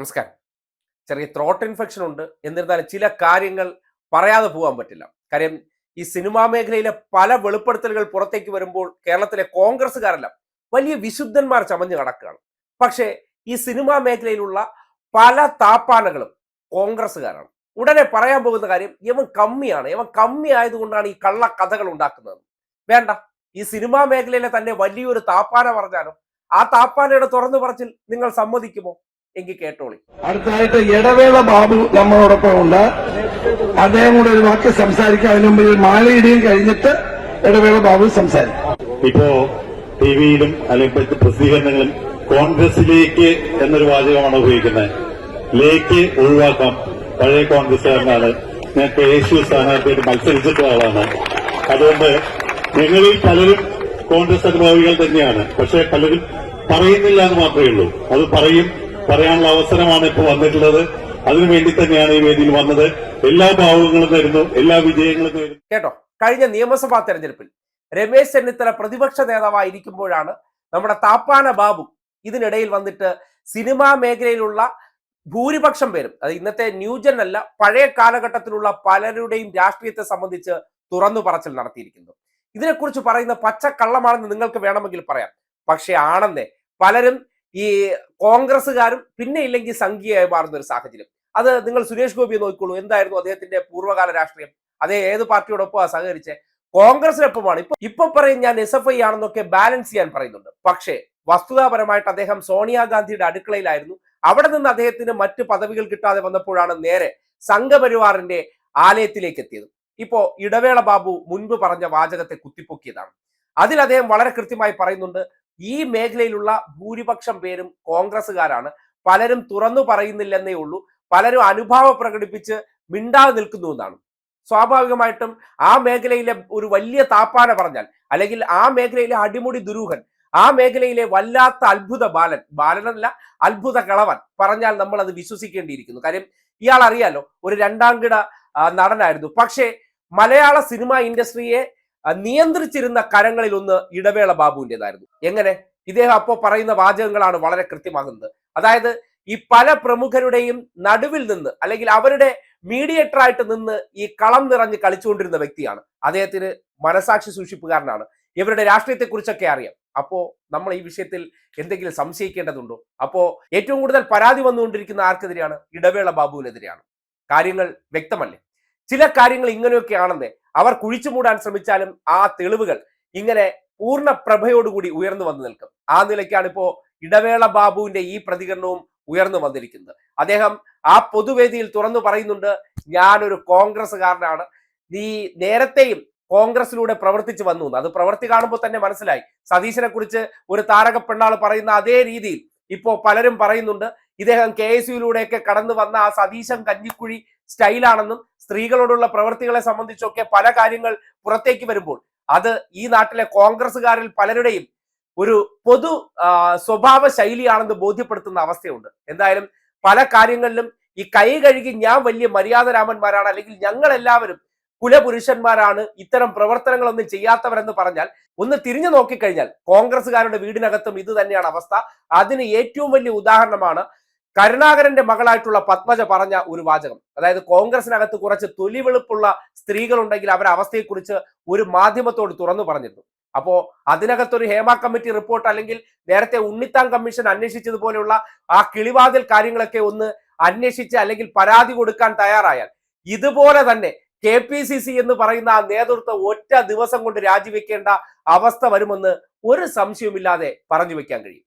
നമസ്കാരം. ചെറിയ throat infection ഉണ്ട്. എന്നിരുന്നാലും ചില കാര്യങ്ങൾ പറയാതെ പോകാൻ പറ്റില്ല. കാര്യം ഈ സിനിമാ മേഖലയിലെ പല വെളിപ്പെടുത്തലുകൾ പുറത്തേക്ക് വരുമ്പോൾ കേരളത്തിലെ കോൺഗ്രസ്സുകാരെല്ലാം വലിയ വിശുദ്ധന്മാർ ചമഞ്ഞു കിടക്കുകയാണ് പക്ഷേ ഈ സിനിമാ മേഖലയിലുള്ള പല താപ്പാനകളും കോൺഗ്രസ്സുകാരാണ്. ഉടനെ പറയാൻ പോകുന്ന കാര്യം ഇവൻ കമ്മിയാണ്. ഇവൻ കമ്മി ആയതുകൊണ്ടാണ് ഈ കള്ള കഥകൾ ഉണ്ടാക്കുന്നത്. വേണ്ട. ഈ സിനിമാ മേഖലയിലെ തന്നെ വലിയൊരു താപ്പാന പറഞ്ഞാലും? ആ താപ്പാനയുടെ തുറന്നു പറച്ചിൽ നിങ്ങൾ സമ്മതിക്കുമോ? എങ്കിൽ കേട്ടോളി. അടുത്തായിട്ട് ഇടവേള ബാബു നമ്മളോടൊപ്പം ഉണ്ട്. അദ്ദേഹം കൂടെ ഒരു വാക്ക് സംസാരിക്കാം. അതിനു മുമ്പ് മാലയിടിയും കഴിഞ്ഞിട്ട് ഇടവേള ബാബു സംസാരിക്കും. ഇപ്പോ ടി വിയിലും അല്ലെങ്കിൽ പ്രസിദ്ധീകരണങ്ങളും കോൺഗ്രസിലേക്ക് എന്നൊരു വാചകമാണ് ഉപയോഗിക്കുന്നത്. ലേക്ക് ഒഴിവാക്കാം. പഴയ കോൺഗ്രസ്സുകാരനാണ്. ഞാൻ കെ എസ് യു സ്ഥാനാർത്ഥിയായിട്ട് മത്സരിച്ചിട്ടുള്ള ആളാണ്. അതുകൊണ്ട് ഞങ്ങളിൽ പലരും കോൺഗ്രസ് അനുഭാവികൾ തന്നെയാണ്. പക്ഷെ പലരും പറയുന്നില്ല എന്ന് മാത്രമേ ഉള്ളൂ. അത് പറയും പറയാനുള്ള അവസരമാണ് ഇപ്പോൾ വന്നിട്ടുള്ളത്. അതിനുവേണ്ടി തന്നെയാണ് ഈ വേദിയിൽ വന്നത്. എല്ലാ ഭാവങ്ങളും തരുന്നു എല്ലാ വിജയങ്ങളും തരുന്നു കേട്ടോ കഴിഞ്ഞ നിയമസഭാ തെരഞ്ഞെടുപ്പിൽ രമേശ് ചെന്നിത്തല പ്രതിപക്ഷ നേതാവായിരിക്കുമ്പോഴാണ് നമ്മുടെ താപ്പാന ബാബു ഇതിനിടയിൽ വന്നിട്ട് സിനിമാ മേഖലയിലുള്ള ഭൂരിപക്ഷം പേരും അത് ഇന്നത്തെ ന്യൂജൻ അല്ല പഴയ കാലഘട്ടത്തിലുള്ള പലരുടെയും രാഷ്ട്രീയത്തെ സംബന്ധിച്ച് തുറന്നു പറച്ചിൽ നടത്തിയിരിക്കുന്നു. ഇതിനെക്കുറിച്ച് പറയുന്ന പച്ച പച്ചക്കള്ളമാണെന്ന് നിങ്ങൾക്ക് വേണമെങ്കിൽ പറയാം. പക്ഷേ ആണെന്നേ പലരും ഈ കോൺഗ്രസ്സുകാരും പിന്നെ ഇല്ലെങ്കിൽ സംഖ്യയായി മാറുന്ന ഒരു സാഹചര്യം. അത് നിങ്ങൾ സുരേഷ് ഗോപിയെ നോക്കിക്കോളൂ. എന്തായിരുന്നു അദ്ദേഹത്തിന്റെ പൂർവകാല രാഷ്ട്രീയം? അതേ ഏത് പാർട്ടിയോടൊപ്പം സഹകരിച്ച്? കോൺഗ്രസിനൊപ്പമാണ്. ഇപ്പൊ ഇപ്പൊ പറയും ഞാൻ എസ് എഫ് ഐ ആണെന്നൊക്കെ ബാലൻസ് ചെയ്യാൻ പറയുന്നുണ്ട്. പക്ഷേ വസ്തുതാപരമായിട്ട് അദ്ദേഹം സോണിയാഗാന്ധിയുടെ അടുക്കളയിലായിരുന്നു. അവിടെ നിന്ന് അദ്ദേഹത്തിന് മറ്റ് പദവികൾ കിട്ടാതെ വന്നപ്പോഴാണ് നേരെ സംഘപരിവാറിന്റെ ആലയത്തിലേക്ക് എത്തിയത്. ഇപ്പോ ഇടവേള ബാബു മുൻപ് പറഞ്ഞ വാചകത്തെ കുത്തിപ്പൊക്കിയതാണ്. അതിൽ അദ്ദേഹം വളരെ കൃത്യമായി പറയുന്നുണ്ട് ഈ മേഖലയിലുള്ള ഭൂരിപക്ഷം പേരും കോൺഗ്രസ്സുകാരാണ്. പലരും തുറന്നു പറയുന്നില്ലെന്നേ ഉള്ളൂ. പലരും അനുഭാവം പ്രകടിപ്പിച്ച് മിണ്ടാതെ നിൽക്കുന്നു എന്നാണ്. സ്വാഭാവികമായിട്ടും ആ മേഖലയിലെ ഒരു വലിയ താപ്പാന പറഞ്ഞാൽ അല്ലെങ്കിൽ ആ മേഖലയിലെ അടിമുടി ദുരൂഹൻ ആ മേഖലയിലെ വല്ലാത്ത അത്ഭുത ബാലൻ ബാലനല്ല അത്ഭുത കളവൻ പറഞ്ഞാൽ നമ്മൾ അത് വിശ്വസിക്കേണ്ടിയിരിക്കുന്നു. കാര്യം ഇയാൾ അറിയാലോ ഒരു രണ്ടാം കിട നടനായിരുന്നു. പക്ഷേ മലയാള സിനിമ ഇൻഡസ്ട്രിയെ നിയന്ത്രിച്ചിരുന്ന കരങ്ങളിൽ ഒന്ന് ഇടവേള ബാബുവിന്റെതായിരുന്നു. എങ്ങനെ? ഇദ്ദേഹം അപ്പോൾ പറയുന്ന വാചകങ്ങളാണ് വളരെ കൃത്യമാകുന്നത്. അതായത് ഈ പല പ്രമുഖരുടെയും നടുവിൽ നിന്ന് അല്ലെങ്കിൽ അവരുടെ മീഡിയേറ്റർ ആയിട്ട് നിന്ന് ഈ കളം നിറഞ്ഞ് കളിച്ചുകൊണ്ടിരുന്ന വ്യക്തിയാണ്. അദ്ദേഹത്തിന് മനസാക്ഷി സൂക്ഷിപ്പുകാരനാണ്. ഇവരുടെ രാഷ്ട്രീയത്തെക്കുറിച്ചൊക്കെ അറിയാം. അപ്പോ നമ്മൾ ഈ വിഷയത്തിൽ എന്തെങ്കിലും സംശയിക്കേണ്ടതുണ്ടോ? അപ്പോ ഏറ്റവും കൂടുതൽ പരാതി വന്നുകൊണ്ടിരിക്കുന്ന ആർക്കെതിരെയാണ്? ഇടവേള ബാബുവിനെതിരെയാണ്. കാര്യങ്ങൾ വ്യക്തമല്ലേ? ചില കാര്യങ്ങൾ ഇങ്ങനെയൊക്കെ ആണെന്നേ അവർ കുഴിച്ചു മൂടാൻ ശ്രമിച്ചാലും ആ തെളിവുകൾ ഇങ്ങനെ പൂർണ പ്രഭയോടുകൂടി ഉയർന്നു വന്നു നിൽക്കും. ആ നിലയ്ക്കാണ് ഇപ്പോ ഇടവേള ബാബുവിന്റെ ഈ പ്രതികരണവും ഉയർന്നു വന്നിരിക്കുന്നത്. അദ്ദേഹം ആ പൊതുവേദിയിൽ തുറന്നു പറയുന്നുണ്ട് ഞാനൊരു കോൺഗ്രസ്സുകാരനാണ്. നീ നേരത്തെയും കോൺഗ്രസിലൂടെ പ്രവർത്തിച്ചു വന്നു അത് പ്രവർത്തി കാണുമ്പോൾ തന്നെ മനസ്സിലായി. സതീശനെ കുറിച്ച് ഒരു താരക പെണ്ണാൾ പറയുന്ന അതേ രീതിയിൽ ഇപ്പോ പലരും പറയുന്നുണ്ട് ഇദ്ദേഹം കെ എസ് യുയിലൂടെയൊക്കെ കടന്നു വന്ന ആ സതീശൻ കഞ്ഞിക്കുഴി സ്റ്റൈലാണെന്നും സ്ത്രീകളോടുള്ള പ്രവൃത്തികളെ സംബന്ധിച്ചൊക്കെ പല കാര്യങ്ങൾ പുറത്തേക്ക് വരുമ്പോൾ അത് ഈ നാട്ടിലെ കോൺഗ്രസ്സുകാരിൽ പലരുടെയും ഒരു പൊതു സ്വഭാവ ശൈലിയാണെന്ന് ബോധ്യപ്പെടുത്തുന്ന അവസ്ഥയുണ്ട്. എന്തായാലും പല കാര്യങ്ങളിലും ഈ കൈ കഴുകി ഞാൻ വലിയ മര്യാദരാമന്മാരാണ് അല്ലെങ്കിൽ ഞങ്ങൾ എല്ലാവരും കുലപുരുഷന്മാരാണ് ഇത്തരം പ്രവർത്തനങ്ങളൊന്നും ചെയ്യാത്തവരെന്ന് പറഞ്ഞാൽ ഒന്ന് തിരിഞ്ഞു നോക്കിക്കഴിഞ്ഞാൽ കോൺഗ്രസ്സുകാരുടെ വീടിനകത്തും ഇത് തന്നെയാണ് അവസ്ഥ. അതിന് ഏറ്റവും വലിയ ഉദാഹരണമാണ് കരുണാകരന്റെ മകളായിട്ടുള്ള പത്മജ പറഞ്ഞ ഒരു വാചകം. അതായത് കോൺഗ്രസിനകത്ത് കുറച്ച് തൊലിവെളുപ്പുള്ള സ്ത്രീകളുണ്ടെങ്കിൽ അവരുടെ അവസ്ഥയെക്കുറിച്ച് ഒരു മാധ്യമത്തോട് തുറന്നു പറഞ്ഞിരുന്നു. അപ്പോ അതിനകത്തൊരു ഹേമ കമ്മിറ്റി റിപ്പോർട്ട് അല്ലെങ്കിൽ നേരത്തെ ഉണ്ണിത്താൻ കമ്മീഷൻ അന്വേഷിച്ചതുപോലെയുള്ള ആ കിളിവാതിൽ കാര്യങ്ങളൊക്കെ ഒന്ന് അന്വേഷിച്ച് അല്ലെങ്കിൽ പരാതി കൊടുക്കാൻ തയ്യാറായാൽ ഇതുപോലെ തന്നെ കെ പി സി സി എന്ന് പറയുന്ന ആ നേതൃത്വം ഒറ്റ ദിവസം കൊണ്ട് രാജിവെക്കേണ്ട അവസ്ഥ വരുമെന്ന് ഒരു സംശയവുമില്ലാതെ പറഞ്ഞു വെക്കാൻ കഴിയും.